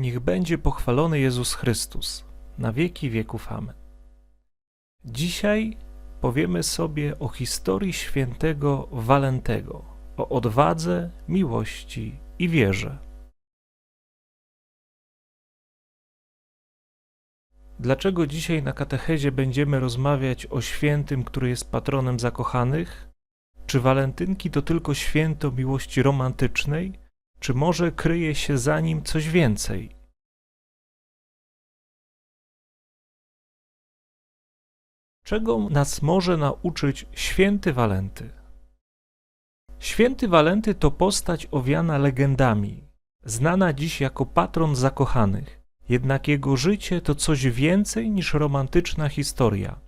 Niech będzie pochwalony Jezus Chrystus, na wieki wieków. Amen. Dzisiaj powiemy sobie o historii świętego Walentego, o odwadze, miłości i wierze. Dlaczego dzisiaj na katechezie będziemy rozmawiać o świętym, który jest patronem zakochanych? Czy walentynki to tylko święto miłości romantycznej, czy może kryje się za nim coś więcej? Czego nas może nauczyć święty Walenty? Święty Walenty to postać owiana legendami, znana dziś jako patron zakochanych. Jednak jego życie to coś więcej niż romantyczna historia.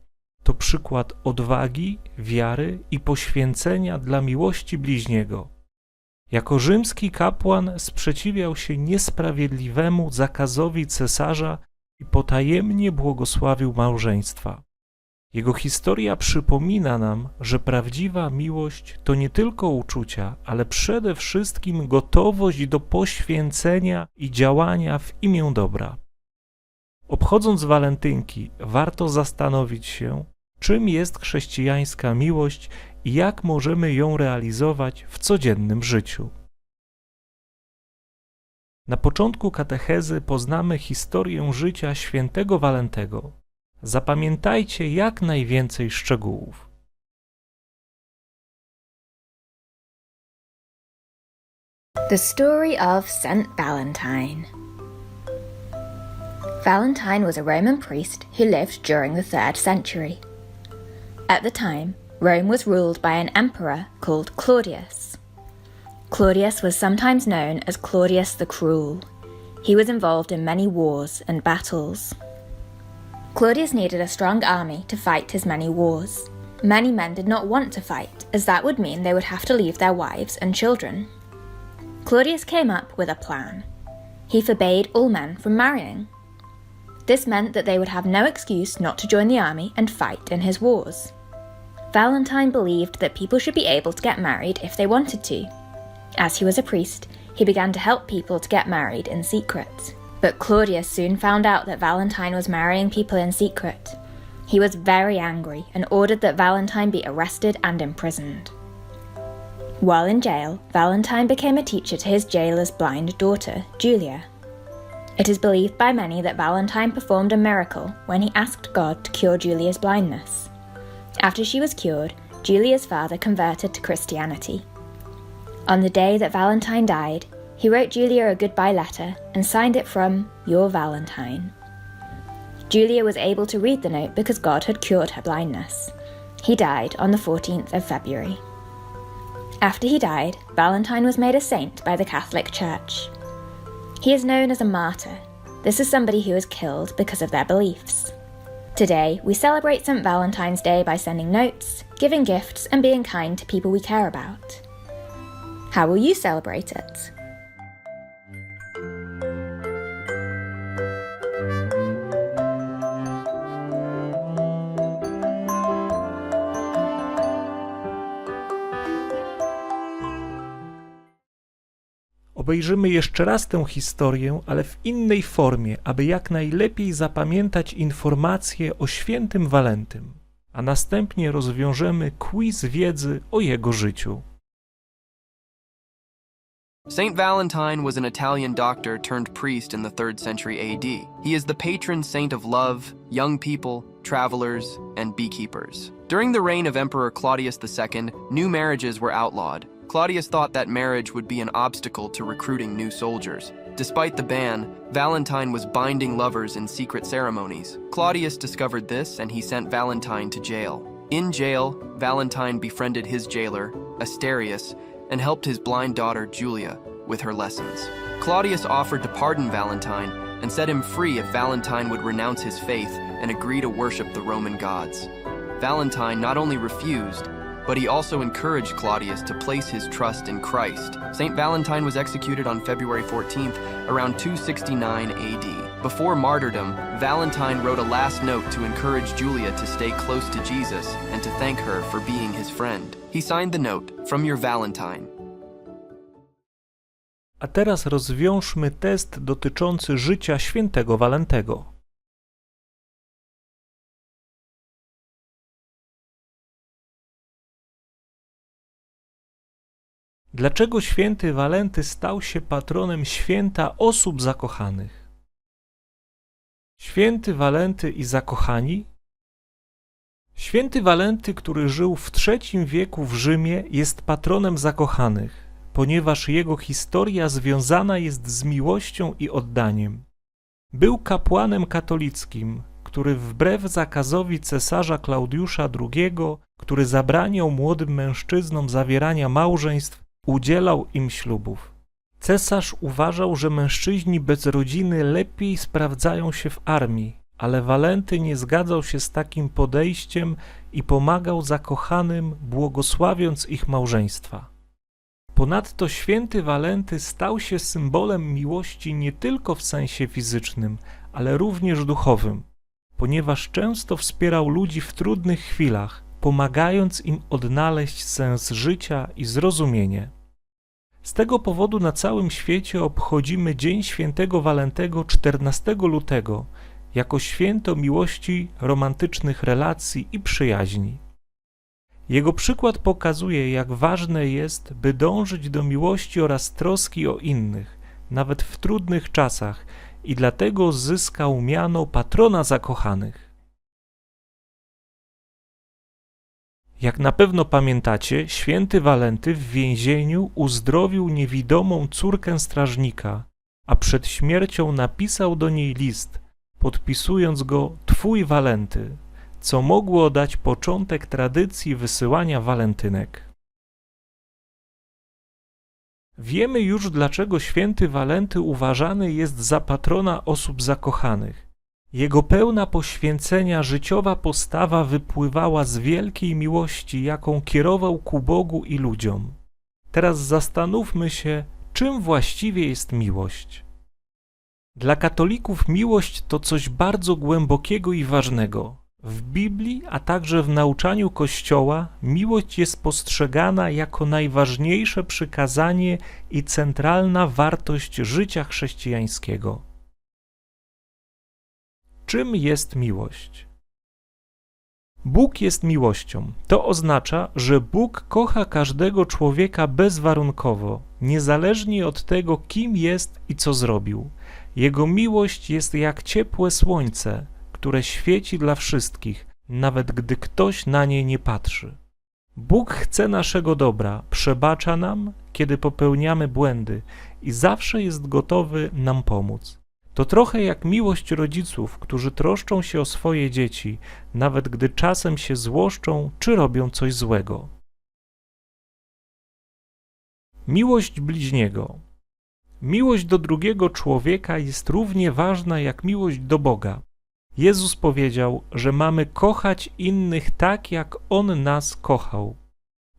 To przykład odwagi, wiary i poświęcenia dla miłości bliźniego. Jako rzymski kapłan sprzeciwiał się niesprawiedliwemu zakazowi cesarza i potajemnie błogosławił małżeństwa. Jego historia przypomina nam, że prawdziwa miłość to nie tylko uczucia, ale przede wszystkim gotowość do poświęcenia i działania w imię dobra. Obchodząc walentynki, warto zastanowić się, czym jest chrześcijańska miłość i jak możemy ją realizować w codziennym życiu. Na początku katechezy poznamy historię życia świętego Walentego. Zapamiętajcie jak najwięcej szczegółów. The story of Saint Valentine. Valentine was a Roman priest who lived during the 3rd century. At the time, Rome was ruled by an emperor called Claudius. Claudius was sometimes known as Claudius the Cruel. He was involved in many wars and battles. Claudius needed a strong army to fight his many wars. Many men did not want to fight, as that would mean they would have to leave their wives and children. Claudius came up with a plan. He forbade all men from marrying. This meant that they would have no excuse not to join the army and fight in his wars. Valentine believed that people should be able to get married if they wanted to. As he was a priest, he began to help people to get married in secret. But Claudius soon found out that Valentine was marrying people in secret. He was very angry and ordered that Valentine be arrested and imprisoned. While in jail, Valentine became a teacher to his jailer's blind daughter, Julia. It is believed by many that Valentine performed a miracle when he asked God to cure Julia's blindness. After she was cured, Julia's father converted to Christianity. On the day that Valentine died, he wrote Julia a goodbye letter and signed it from Your Valentine. Julia was able to read the note because God had cured her blindness. He died on the 14th of February. After he died, Valentine was made a saint by the Catholic Church. He is known as a martyr. This is somebody who is killed because of their beliefs. Today, we celebrate St. Valentine's Day by sending notes, giving gifts, and being kind to people we care about. How will you celebrate it? Obejrzymy jeszcze raz tę historię, ale w innej formie, aby jak najlepiej zapamiętać informacje o świętym Walentym, a następnie rozwiążemy quiz wiedzy o jego życiu. Saint Valentine was an Italian doctor turned priest in the 3rd century AD. He is the patron saint of love, young people, travelers, and beekeepers. During the reign of Emperor Claudius II, new marriages were outlawed. Claudius thought that marriage would be an obstacle to recruiting new soldiers. Despite the ban, Valentine was binding lovers in secret ceremonies. Claudius discovered this and he sent Valentine to jail. In jail, Valentine befriended his jailer, Asterius, and helped his blind daughter, Julia, with her lessons. Claudius offered to pardon Valentine and set him free if Valentine would renounce his faith and agree to worship the Roman gods. Valentine not only refused, but he also encouraged Claudius to place his trust in Christ. St. Valentine was executed on February 14th, around 269 AD. Before martyrdom, Valentine wrote a last note to encourage Julia to stay close to Jesus and to thank her for being his friend. He signed the note, From your Valentine. A teraz rozwiążmy test dotyczący życia świętego Walentego. Dlaczego święty Walenty stał się patronem święta osób zakochanych? Święty Walenty i zakochani? Święty Walenty, który żył w III wieku w Rzymie, jest patronem zakochanych, ponieważ jego historia związana jest z miłością i oddaniem. Był kapłanem katolickim, który wbrew zakazowi cesarza Klaudiusza II, który zabraniał młodym mężczyznom zawierania małżeństw, udzielał im ślubów. Cesarz uważał, że mężczyźni bez rodziny lepiej sprawdzają się w armii, ale Walenty nie zgadzał się z takim podejściem i pomagał zakochanym, błogosławiąc ich małżeństwa. Ponadto święty Walenty stał się symbolem miłości nie tylko w sensie fizycznym, ale również duchowym, ponieważ często wspierał ludzi w trudnych chwilach, pomagając im odnaleźć sens życia i zrozumienie. Z tego powodu na całym świecie obchodzimy Dzień Świętego Walentego 14 lutego jako święto miłości, romantycznych relacji i przyjaźni. Jego przykład pokazuje, jak ważne jest, by dążyć do miłości oraz troski o innych, nawet w trudnych czasach, i dlatego zyskał miano patrona zakochanych. Jak na pewno pamiętacie, święty Walenty w więzieniu uzdrowił niewidomą córkę strażnika, a przed śmiercią napisał do niej list, podpisując go Twój Walenty, co mogło dać początek tradycji wysyłania walentynek. Wiemy już, dlaczego święty Walenty uważany jest za patrona osób zakochanych. Jego pełna poświęcenia życiowa postawa wypływała z wielkiej miłości, jaką kierował ku Bogu i ludziom. Teraz zastanówmy się, czym właściwie jest miłość. Dla katolików miłość to coś bardzo głębokiego i ważnego. W Biblii, a także w nauczaniu Kościoła, miłość jest postrzegana jako najważniejsze przykazanie i centralna wartość życia chrześcijańskiego. Czym jest miłość? Bóg jest miłością. To oznacza, że Bóg kocha każdego człowieka bezwarunkowo, niezależnie od tego, kim jest i co zrobił. Jego miłość jest jak ciepłe słońce, które świeci dla wszystkich, nawet gdy ktoś na nie nie patrzy. Bóg chce naszego dobra, przebacza nam, kiedy popełniamy błędy i zawsze jest gotowy nam pomóc. To trochę jak miłość rodziców, którzy troszczą się o swoje dzieci, nawet gdy czasem się złoszczą czy robią coś złego. Miłość bliźniego. Miłość do drugiego człowieka jest równie ważna jak miłość do Boga. Jezus powiedział, że mamy kochać innych tak, jak On nas kochał.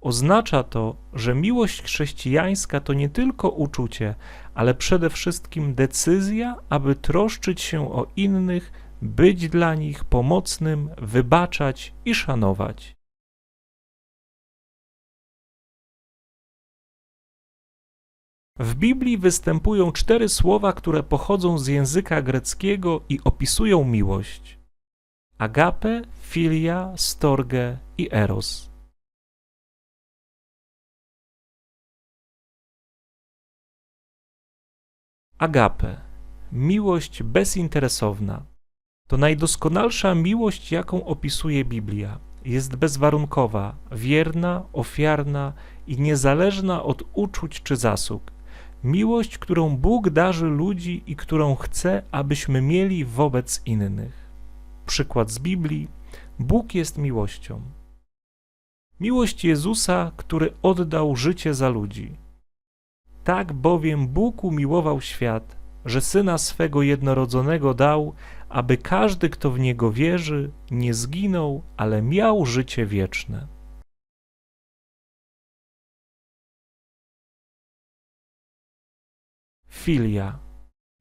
Oznacza to, że miłość chrześcijańska to nie tylko uczucie, ale przede wszystkim decyzja, aby troszczyć się o innych, być dla nich pomocnym, wybaczać i szanować. W Biblii występują cztery słowa, które pochodzą z języka greckiego i opisują miłość: agape, filia, storge i eros. Agape miłość bezinteresowna. To najdoskonalsza miłość, jaką opisuje Biblia. Jest bezwarunkowa, wierna, ofiarna i niezależna od uczuć czy zasług. Miłość, którą Bóg darzy ludzi i którą chce, abyśmy mieli wobec innych. Przykład z Biblii: Bóg jest miłością. Miłość Jezusa, który oddał życie za ludzi. Tak bowiem Bóg umiłował świat, że syna swego jednorodzonego dał, aby każdy, kto w niego wierzy, nie zginął, ale miał życie wieczne. Filia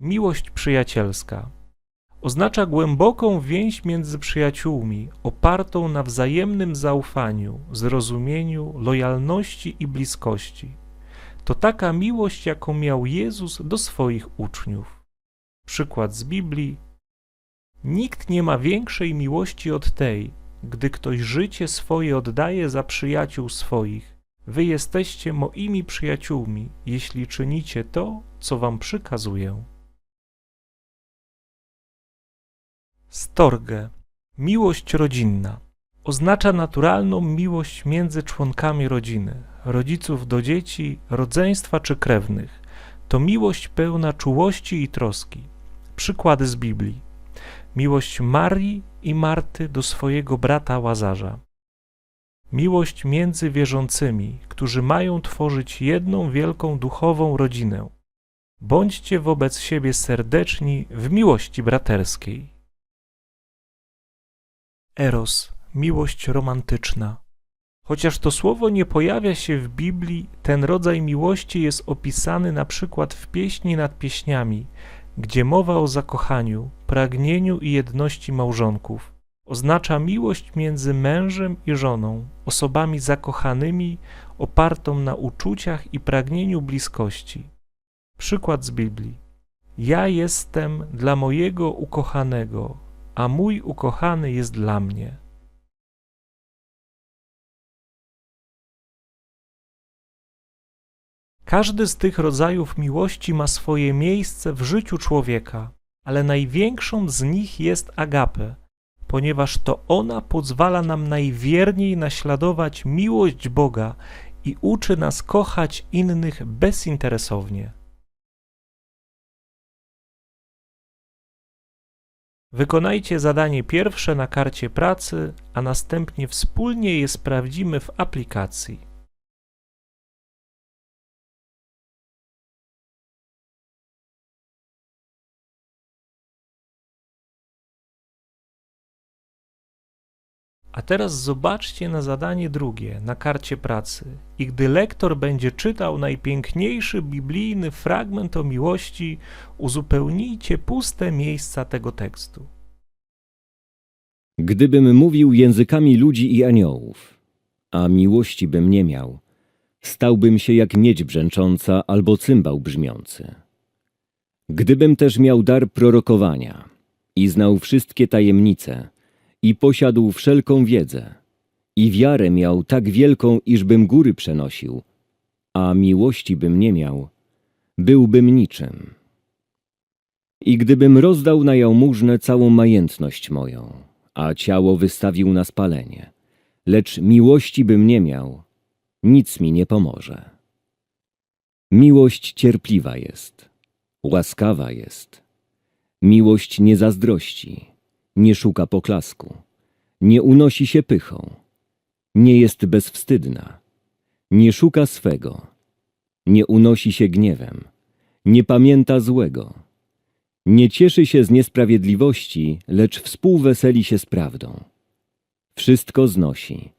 miłość przyjacielska oznacza głęboką więź między przyjaciółmi, opartą na wzajemnym zaufaniu, zrozumieniu, lojalności i bliskości. To taka miłość, jaką miał Jezus do swoich uczniów. Przykład z Biblii. Nikt nie ma większej miłości od tej, gdy ktoś życie swoje oddaje za przyjaciół swoich. Wy jesteście moimi przyjaciółmi, jeśli czynicie to, co wam przykazuję. Storge. Miłość rodzinna. Oznacza naturalną miłość między członkami rodziny, rodziców do dzieci, rodzeństwa czy krewnych. To miłość pełna czułości i troski. Przykłady z Biblii. Miłość Marii i Marty do swojego brata Łazarza. Miłość między wierzącymi, którzy mają tworzyć jedną wielką duchową rodzinę. Bądźcie wobec siebie serdeczni w miłości braterskiej. Eros, miłość romantyczna. Chociaż to słowo nie pojawia się w Biblii, ten rodzaj miłości jest opisany na przykład w pieśni nad pieśniami, gdzie mowa o zakochaniu, pragnieniu i jedności małżonków. Oznacza miłość między mężem i żoną, osobami zakochanymi, opartą na uczuciach i pragnieniu bliskości. Przykład z Biblii. Ja jestem dla mojego ukochanego, a mój ukochany jest dla mnie. Każdy z tych rodzajów miłości ma swoje miejsce w życiu człowieka, ale największą z nich jest agape, ponieważ to ona pozwala nam najwierniej naśladować miłość Boga i uczy nas kochać innych bezinteresownie. Wykonajcie zadanie pierwsze na karcie pracy, a następnie wspólnie je sprawdzimy w aplikacji. A teraz zobaczcie na zadanie drugie na karcie pracy. I gdy lektor będzie czytał najpiękniejszy biblijny fragment o miłości, uzupełnijcie puste miejsca tego tekstu. Gdybym mówił językami ludzi i aniołów, a miłości bym nie miał, stałbym się jak miedź brzęcząca albo cymbał brzmiący. Gdybym też miał dar prorokowania i znał wszystkie tajemnice i posiadł wszelką wiedzę i wiarę miał tak wielką, iżbym góry przenosił, a miłości bym nie miał, byłbym niczym. I gdybym rozdał na jałmużnę całą majętność moją, a ciało wystawił na spalenie, lecz miłości bym nie miał, nic mi nie pomoże. Miłość cierpliwa jest, łaskawa jest. Miłość nie zazdrości, nie szuka poklasku, nie unosi się pychą, nie jest bezwstydna, nie szuka swego, nie unosi się gniewem, nie pamięta złego. Nie cieszy się z niesprawiedliwości, lecz współweseli się z prawdą. Wszystko znosi,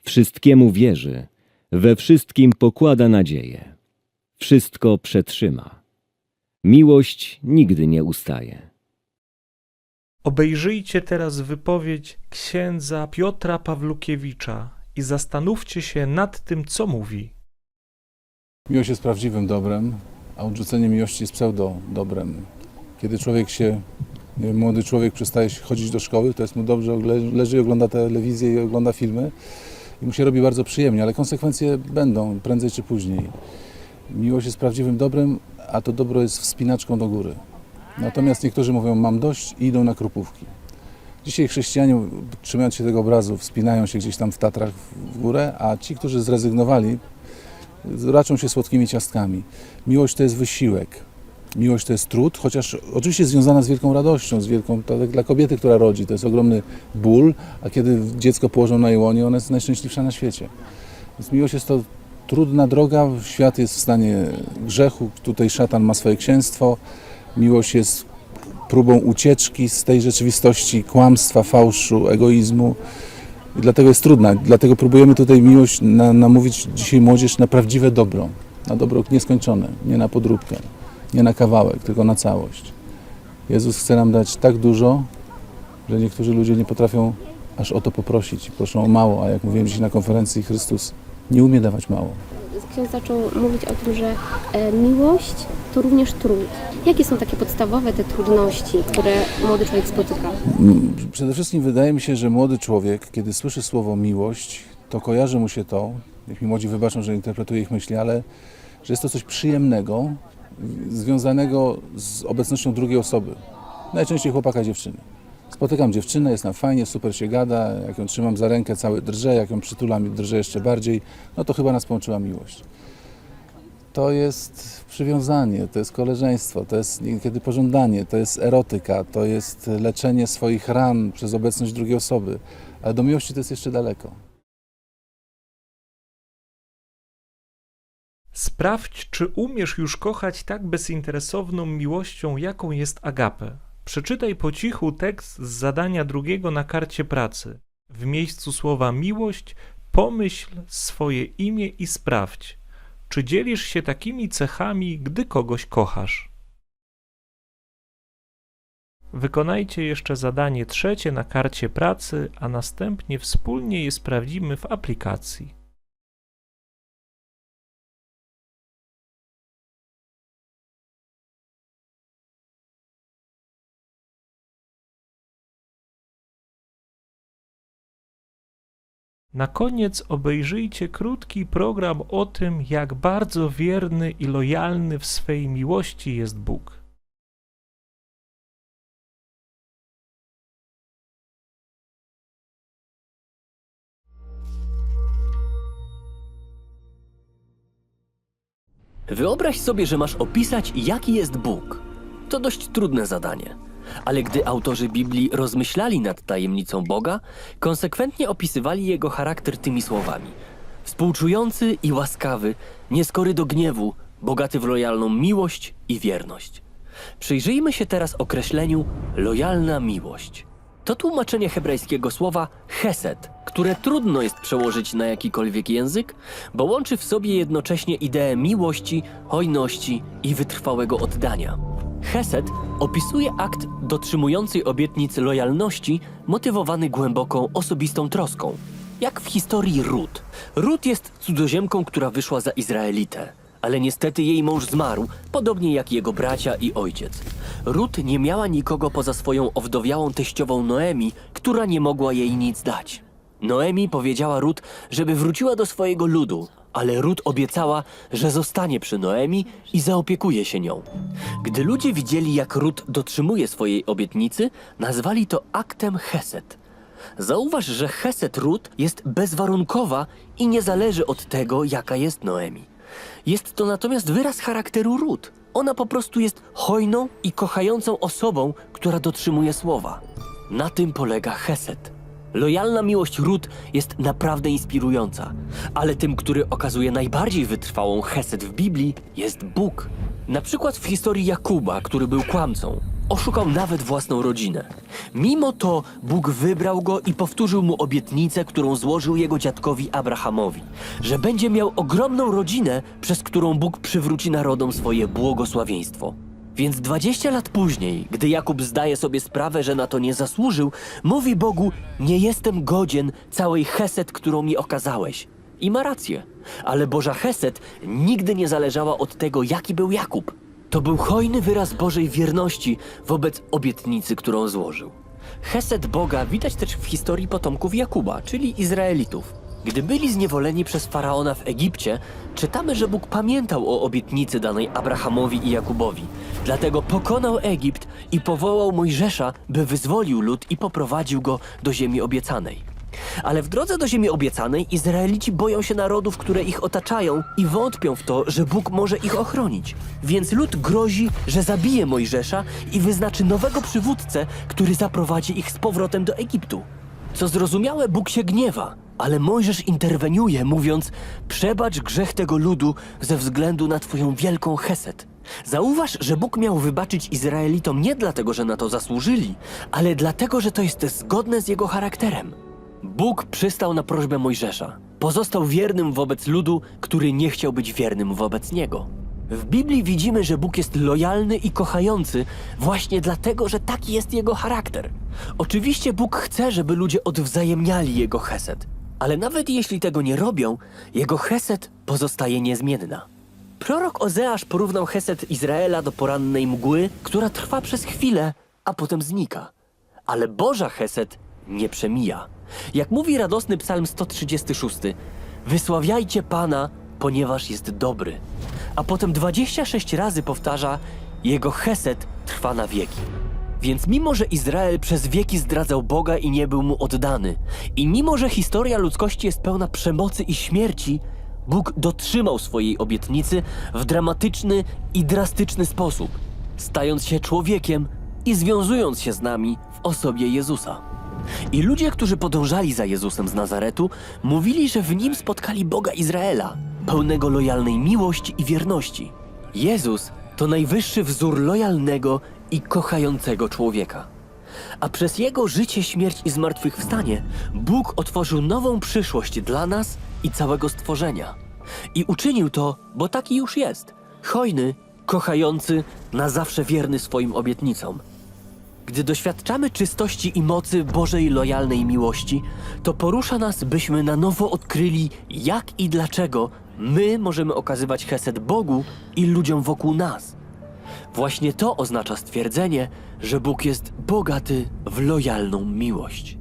wszystkiemu wierzy, we wszystkim pokłada nadzieję, wszystko przetrzyma. Miłość nigdy nie ustaje. Obejrzyjcie teraz wypowiedź księdza Piotra Pawlukiewicza i zastanówcie się nad tym, co mówi. Miłość jest prawdziwym dobrem, a odrzucenie miłości jest pseudo-dobrem. Kiedy człowiek się, wiem, młody człowiek przestaje chodzić do szkoły, to jest mu dobrze, le- leży i ogląda telewizję i ogląda filmy i mu się robi bardzo przyjemnie, ale konsekwencje będą prędzej czy później. Miłość jest prawdziwym dobrem, a to dobro jest wspinaczką do góry. Natomiast niektórzy mówią, mam dość i idą na krupówki. Dzisiaj chrześcijanie, trzymając się tego obrazu, wspinają się gdzieś tam w Tatrach w górę, a ci, którzy zrezygnowali, raczą się słodkimi ciastkami. Miłość to jest wysiłek. Miłość to jest trud, chociaż oczywiście związana z wielką radością, z wielką, tak dla kobiety, która rodzi, to jest ogromny ból, a kiedy dziecko położą na łonie, ona jest najszczęśliwsza na świecie. Więc miłość jest to trudna droga, świat jest w stanie grzechu, tutaj szatan ma swoje księstwo, miłość jest próbą ucieczki z tej rzeczywistości kłamstwa, fałszu, egoizmu. I dlatego jest trudna. Dlatego próbujemy tutaj miłość na, namówić dzisiaj młodzież na prawdziwe dobro. Na dobro nieskończone, nie na podróbkę, nie na kawałek, tylko na całość. Jezus chce nam dać tak dużo, że niektórzy ludzie nie potrafią aż o to poprosić. Proszą o mało, a jak mówiłem dziś na konferencji, Chrystus nie umie dawać mało. ksiądz zaczął mówić o tym, że e, miłość to również trud. Jakie są takie podstawowe te trudności, które młody człowiek spotyka? Przede wszystkim wydaje mi się, że młody człowiek, kiedy słyszy słowo miłość, to kojarzy mu się to, niech mi młodzi wybaczą, że interpretuję ich myśli, ale że jest to coś przyjemnego, związanego z obecnością drugiej osoby. Najczęściej chłopaka, dziewczyny. Spotykam dziewczynę, jest nam fajnie, super się gada, jak ją trzymam za rękę, cały drże, jak ją przytulam, drże jeszcze bardziej, no to chyba nas połączyła miłość. To jest przywiązanie, to jest koleżeństwo, to jest niekiedy pożądanie, to jest erotyka, to jest leczenie swoich ran przez obecność drugiej osoby, ale do miłości to jest jeszcze daleko. Sprawdź, czy umiesz już kochać tak bezinteresowną miłością, jaką jest agapę. Przeczytaj po cichu tekst z zadania drugiego na karcie pracy. W miejscu słowa miłość pomyśl swoje imię i sprawdź, czy dzielisz się takimi cechami, gdy kogoś kochasz. Wykonajcie jeszcze zadanie trzecie na karcie pracy, a następnie wspólnie je sprawdzimy w aplikacji. Na koniec obejrzyjcie krótki program o tym, jak bardzo wierny i lojalny w swej miłości jest Bóg. Wyobraź sobie, że masz opisać, jaki jest Bóg. To dość trudne zadanie. Ale gdy autorzy Biblii rozmyślali nad tajemnicą Boga, konsekwentnie opisywali jego charakter tymi słowami: współczujący i łaskawy, nieskory do gniewu, bogaty w lojalną miłość i wierność. Przyjrzyjmy się teraz określeniu lojalna miłość. To tłumaczenie hebrajskiego słowa chesed, które trudno jest przełożyć na jakikolwiek język, bo łączy w sobie jednocześnie ideę miłości, hojności i wytrwałego oddania. Chesed opisuje akt dotrzymującej obietnic lojalności, motywowany głęboką osobistą troską. Jak w historii Rut. Rut jest cudzoziemką, która wyszła za Izraelitę, ale niestety jej mąż zmarł, podobnie jak jego bracia i ojciec. Rut nie miała nikogo poza swoją owdowiałą teściową Noemi, która nie mogła jej nic dać. Noemi powiedziała Rut, żeby wróciła do swojego ludu, ale Rut obiecała, że zostanie przy Noemi i zaopiekuje się nią. Gdy ludzie widzieli, jak Rut dotrzymuje swojej obietnicy, nazwali to aktem Hesed. Zauważ, że Hesed Rut jest bezwarunkowa i nie zależy od tego, jaka jest Noemi. Jest to natomiast wyraz charakteru Rut. Ona po prostu jest hojną i kochającą osobą, która dotrzymuje słowa. Na tym polega Hesed. Lojalna miłość Rut jest naprawdę inspirująca, ale tym, który okazuje najbardziej wytrwałą Hesed w Biblii, jest Bóg. Na przykład w historii Jakuba, który był kłamcą, oszukał nawet własną rodzinę. Mimo to Bóg wybrał go i powtórzył mu obietnicę, którą złożył jego dziadkowi Abrahamowi, że będzie miał ogromną rodzinę, przez którą Bóg przywróci narodom swoje błogosławieństwo. Więc 20 lat później, gdy Jakub zdaje sobie sprawę, że na to nie zasłużył, mówi Bogu: Nie jestem godzien całej Hesed, którą mi okazałeś. I ma rację, ale Boża Hesed nigdy nie zależała od tego, jaki był Jakub. To był hojny wyraz Bożej wierności wobec obietnicy, którą złożył. Hesed Boga widać też w historii potomków Jakuba, czyli Izraelitów. Gdy byli zniewoleni przez faraona w Egipcie, czytamy, że Bóg pamiętał o obietnicy danej Abrahamowi i Jakubowi. Dlatego pokonał Egipt i powołał Mojżesza, by wyzwolił lud i poprowadził go do ziemi obiecanej. Ale w drodze do ziemi obiecanej Izraelici boją się narodów, które ich otaczają i wątpią w to, że Bóg może ich ochronić. Więc lud grozi, że zabije Mojżesza i wyznaczy nowego przywódcę, który zaprowadzi ich z powrotem do Egiptu. Co zrozumiałe, Bóg się gniewa, ale Mojżesz interweniuje, mówiąc: Przebacz grzech tego ludu ze względu na Twoją wielką Hesed. Zauważ, że Bóg miał wybaczyć Izraelitom nie dlatego, że na to zasłużyli, ale dlatego, że to jest zgodne z jego charakterem. Bóg przystał na prośbę Mojżesza. Pozostał wiernym wobec ludu, który nie chciał być wiernym wobec niego. W Biblii widzimy, że Bóg jest lojalny i kochający właśnie dlatego, że taki jest jego charakter. Oczywiście Bóg chce, żeby ludzie odwzajemniali jego chesed, ale nawet jeśli tego nie robią, jego chesed pozostaje niezmienna. Prorok Ozeasz porównał Hesed Izraela do porannej mgły, która trwa przez chwilę, a potem znika. Ale Boża Hesed nie przemija. Jak mówi radosny psalm 136, wysławiajcie Pana, ponieważ jest dobry. A potem 26 razy powtarza, jego Hesed trwa na wieki. Więc mimo, że Izrael przez wieki zdradzał Boga i nie był mu oddany, i mimo, że historia ludzkości jest pełna przemocy i śmierci, Bóg dotrzymał swojej obietnicy w dramatyczny i drastyczny sposób, stając się człowiekiem i związując się z nami w osobie Jezusa. I ludzie, którzy podążali za Jezusem z Nazaretu, mówili, że w nim spotkali Boga Izraela, pełnego lojalnej miłości i wierności. Jezus to najwyższy wzór lojalnego i kochającego człowieka. A przez jego życie, śmierć i zmartwychwstanie Bóg otworzył nową przyszłość dla nas i całego stworzenia. I uczynił to, bo taki już jest. Hojny, kochający, na zawsze wierny swoim obietnicom. Gdy doświadczamy czystości i mocy Bożej lojalnej miłości, to porusza nas, byśmy na nowo odkryli, jak i dlaczego my możemy okazywać Hesed Bogu i ludziom wokół nas. Właśnie to oznacza stwierdzenie, że Bóg jest bogaty w lojalną miłość.